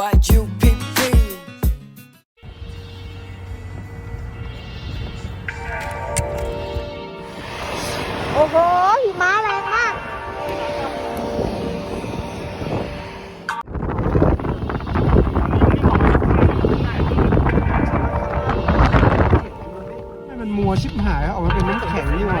YUPP โอ้โหหิมะแรงมากให้มันมัวชิบหายออกมาเป็นน้ำแข็งนี่หว่า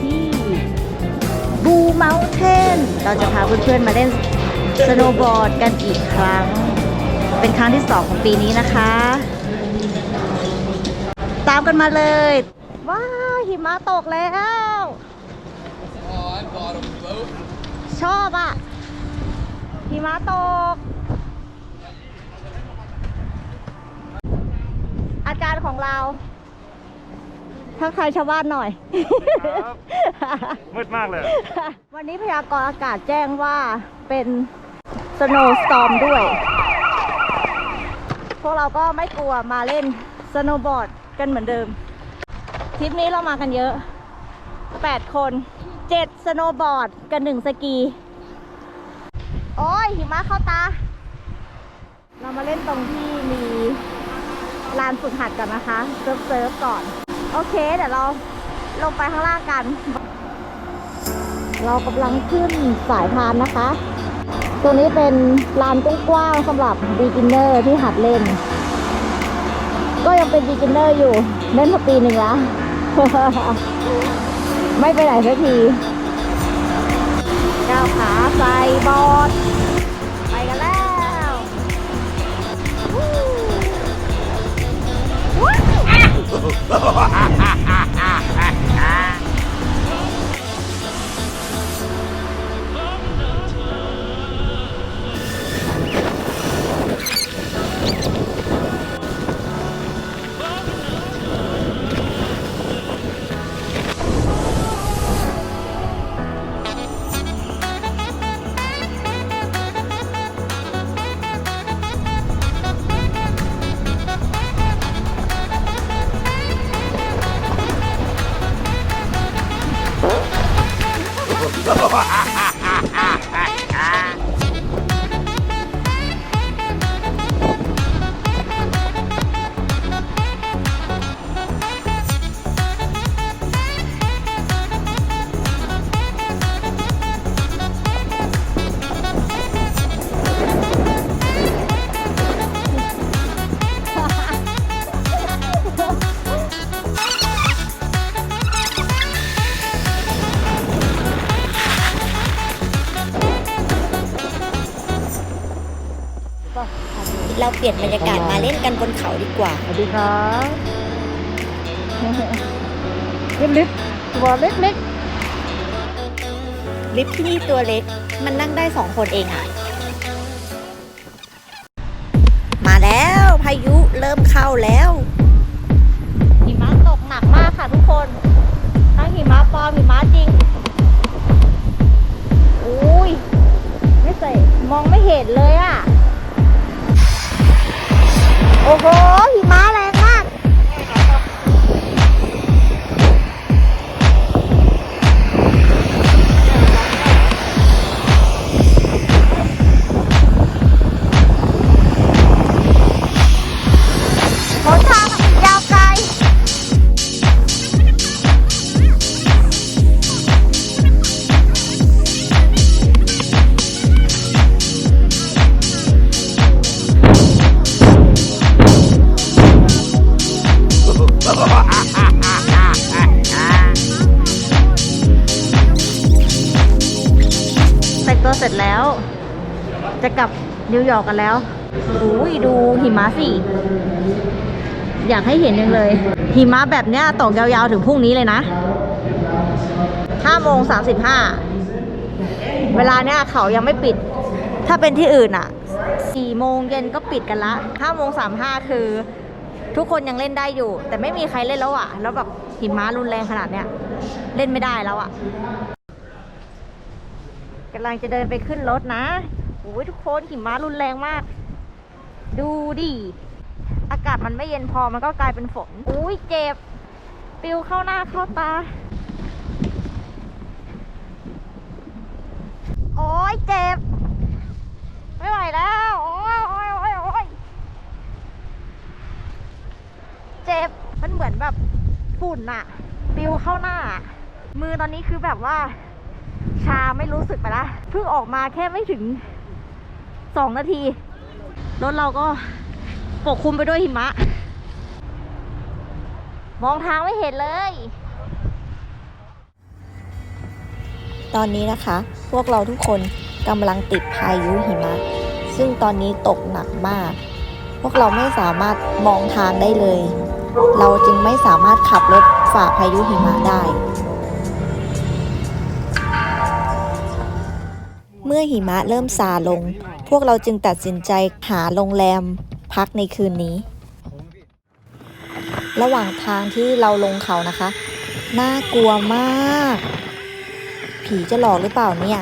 ที่บูเม n เทนเราจะพาเพื่อนๆมาเล่นสโนว์บอร์ดกันอีกครั้ง เป็นครั้งที่สองของปีนี้นะคะ ตามกันมาเลย ว้าว หิมะตกแล้ว ชอบอะหิมะตก อาจารย์ของเรา ทักทายชาวบ้านหน่อยมืดมากเลย วันนี้พยากรณ์อากาศแจ้งว่าเป็นสโนว์สตอมด้วย พวกเราก็ไม่กลัวมาเล่นสโนว์บอร์ดกันเหมือนเดิม ทริปนี้เรามากันเยอะ 8 คน 7 สโนว์บอร์ดกันหนึ่งสกี โอ้ยหิมะเข้าตา เรามาเล่นตรงที่มีลานฝึกหัดกันนะคะ เซิร์ฟเซิร์ฟก่อน โอเค เดี๋ยวเราลงไปข้างล่างกัน เรากำลังขึ้นสายพานนะคะตรงนี้เป็นลานกว้างๆสำหรับ beginner ที่หัดเล่น ก็ยังเป็น beginner อยู่เล่นมาปีหนึ่งแล้ว ไม่ไปไหนสักทีก้าวขาใส่บอร์ด Não. ปลี่ยนบรรยากาศมาเล่นกันบนเขาดีกว่า สวัสดีครับขึ้นลิฟต์ตัวเล็กลิฟต์ที่นี่ตัวเล็ก มันนั่งได้สองคนเองอะ มาแล้วพายุเริ่มเข้าแล้วๆหิมะตกหนักมากค่ะทุกคนทั้งหิมะปลอมหิมะจริง เสร็จแล้ว จะกลับนิวยอร์กกันแล้วโอ้ยดูหิมะสิ อยากให้เห็นยังเลย หิมะแบบเนี้ยตกยาวๆถึงพรุ่งนี้เลยนะ5โมง35 เวลาเนี้ยเขายังไม่ปิด ถ้าเป็นที่อื่นอะ4โมงเย็นก็ปิดกันละ5โมง35 คือ ทุกคนยังเล่นได้อยู่ แต่ไม่มีใครเล่นแล้วอะแล้วแบบหิมะรุนแรงขนาดเนี้ย เล่นไม่ได้แล้วอะ กำลังจะเดินไปขึ้นรถนะโอ้ยทุกคนหิมะรุนแรงมาก ดูดิ อากาศมันไม่เย็นพอมันก็กลายเป็นฝนอุ้ยเจ็บ ปิวเข้าหน้าเข้าตา โอ้ยเจ็บ ไม่ไหวแล้ว โอ้ยโอ้ยโอ้ยโอ้ยเจ็บ มันเหมือนแบบฝุ่นอะปิวเข้าหน้า มือตอนนี้คือแบบว่า ชาไม่รู้สึกไปละเพิ่งออกมาแค่ไม่ถึงสองนาที รถเราก็ปกคลุมไปด้วยหิมะ มองทางไม่เห็นเลย ตอนนี้นะคะ พวกเราทุกคนกำลังติดพายุหิมะ ซึ่งตอนนี้ตกหนักมาก พวกเราไม่สามารถมองทางได้เลย เราจึงไม่สามารถขับรถฝ่าพายุหิมะได้ มื่อหิมะเริ่มซาลง พวกเราจึงตัดสินใจหาโรงแรมพักในคืนนี้ ระหว่างทางที่เราลงเขานะคะ น่ากลัวมาก ผีจะหลอกหรือเปล่าเนี่ย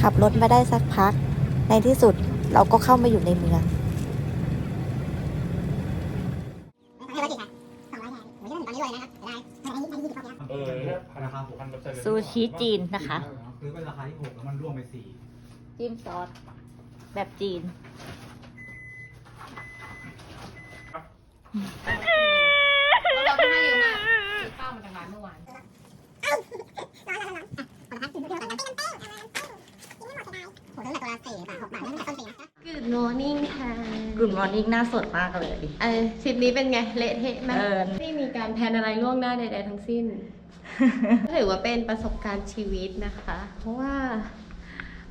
ขับรถมาได้สักพัก ในที่สุดเราก็เข้ามาอยู่ในเมือง เออราคาหกพันเปอ ร์เซ็นต์ซูชิจีนนะคะ ซื้อเป็นราคาที่หกแล้วมันร่วงไปสี่จิ้มซอสแบบจีน เราให้เยอะมากซื้อข้าวมาจากร้านเมื่อวาน Good morning ค่ะกุนมอร์นิ่งหน้าสดมากเลย เออทริปนี้เป็นไง เละเทะไหมเออไม่มีการ แพลนอะไรล่วงหน้าใดๆทั้งสิ้น ถือว่าเป็นประสบการณ์ชีวิตนะคะ เพราะว่า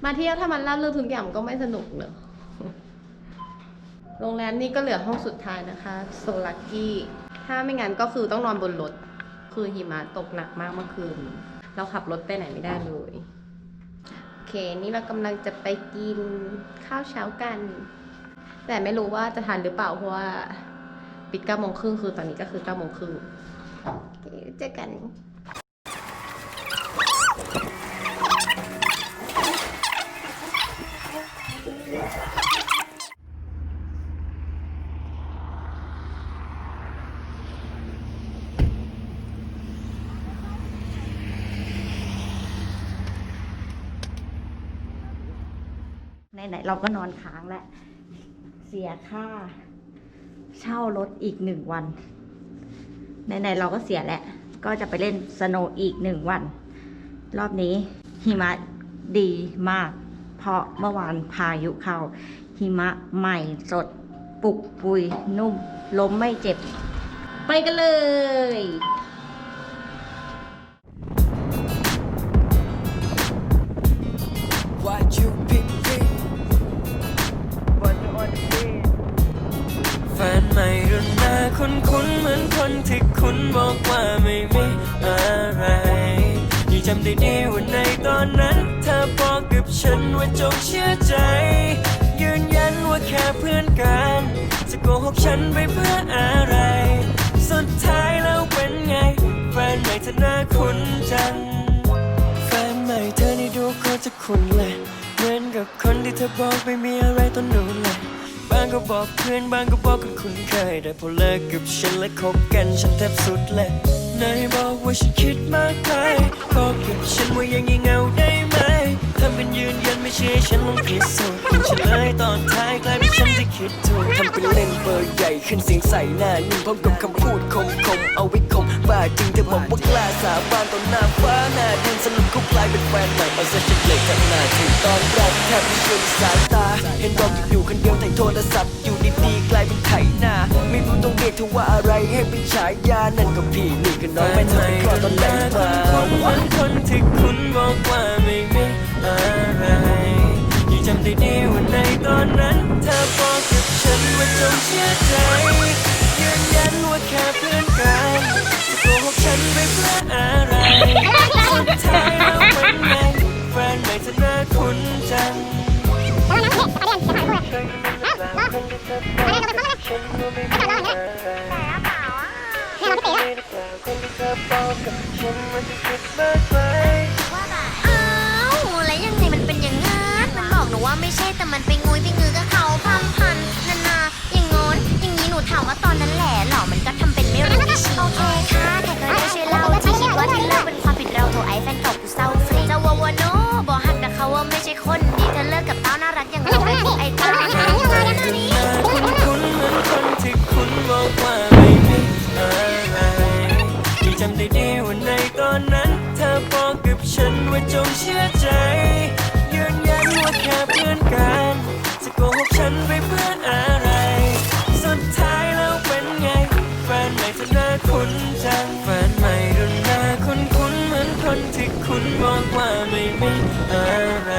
มาเที่ยวถ้ามันล่าเรื่องทุกอย่างมันก็ไม่สนุกเนอะโรงแรมนี่ก็เหลือห้องสุดท้ายนะคะโซลักกี้ ถ้าไม่งั้นก็คือต้องนอนบนรถ คือหิมะตกหนักมากเมื่อคืน เราขับรถไปไหนไม่ได้เลย โอเค นี่เรากำลังจะไปกินข้าวเช้ากัน แต่ไม่รู้ว่าจะทานหรือเปล่าเพราะว่า ปิดเก้าโมงครึ่งคือตอนนี้ก็คือเก้าโมงครึ่งเจอกันไหนๆเราก็นอนค้างแล้ว เสียค่า เช่ารถอีกหนึ่งวันไหนๆเราก็เสียแล้ว ก็จะไปเล่นสโนว์อีกหนึ่งวัน รอบนี้หิมะดีมาก เพราะเมื่อวานพายุเข้าหิมะใหม่สด ปุกปุยนุ่ม ล้มไม่เจ็บ ไปกันเลย คุ้นคุ้นเหมือนคนที่คุณบอกว่าไม่มีอะไรยังจำได้ดีว่าในตอนนั้น เธอบอกกับฉันว่าจงเชื่อใจ ยืนยันว่าแค่เพื่อนกัน จะโกหกฉันไปเพื่ออะไร สุดท้ายแล้วเป็นไง แฟนใหม่เธอหน้าคุ้นจัง แฟนใหม่เธอนี่ดูโคตรจะคุ้นเลย เหมือนกับคนที่เธอบอกไม่มีอะไรต้นนู้นเลย บางก็บอกเพื่อนบางก็บอกคนคุ้นเคย แต่พอเลิกกับฉันและคบกันฉันแทบสุดเลยนายบอกว่าฉันคิดมากไปบอกกับฉันไว่ายังงี่เงาได้ไหมทำเป็นยืนยันไม่เชื่อฉันลองพิสูจน์คุณเฉลยตอนท้ายกลายเป็นฉันที่คิดถูกทำเป็นเล่นเบอร์ใหญ่ขึ้นเสียงใส่หน้านิ่งพร้อมกับคำพูดคมคมๆเอาไว้คมบ้าจริงเธอบอกว่ากล้าสาบานต่อนหน้า ตอนแรกแทบไม่เชื่อในสายตา เห็นบอกอยู่คนเดียวถ่ายโทรศัพท์อยู่ดีๆกลายเป็นไถหน้า ไม่รู้ต้องเรียกเธอว่าอะไรให้เป็นฉายานั่นก็พี่นี่ก็น้องแม่เธอไปคลอดตอนไหนมาคนคนที่คุณบอกว่าไม่มีอะไรยังจำได้ดีว่าในตอนนั้น เธอบอกกับฉันว่าจงเชื่อ อ้าวแล้วยังไงมันเป็นอย่างงั้นมันบอกหนูว่าไม่ใช่แต่มันไปงุยไปงือกับเขาพัมพันนานาอย่างงอนอย่างนี้หนูถามว่าตอนนั้นแหละเหรอมันก็ทำเป็นไม่รู้ไม่ชี้โอเคค่ะใครก็ได้ช่วยเล่าที่คิดว่าที่เลิกเป็นความผิดเราโทรไอ้แฟนเก่ากูเศร้า คุณบอกว่าไม่มีอะไร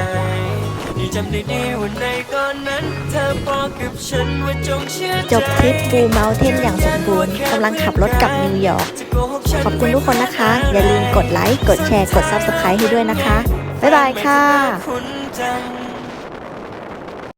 ยี่จำได้ดีวันในก่อนนั้น เธอบอกกับฉันว่าจงเชื่อจบทริปบูเมาเทนอย่างสมบูรณ์กำลังขับรถกลับนิวยอร์ก ขอบคุณทุกคนนะคะ อย่าลืมกดไลค์ กดแชร์ กดซับสไครต์ให้ด้วยนะคะ บ๊ายบายค่ะ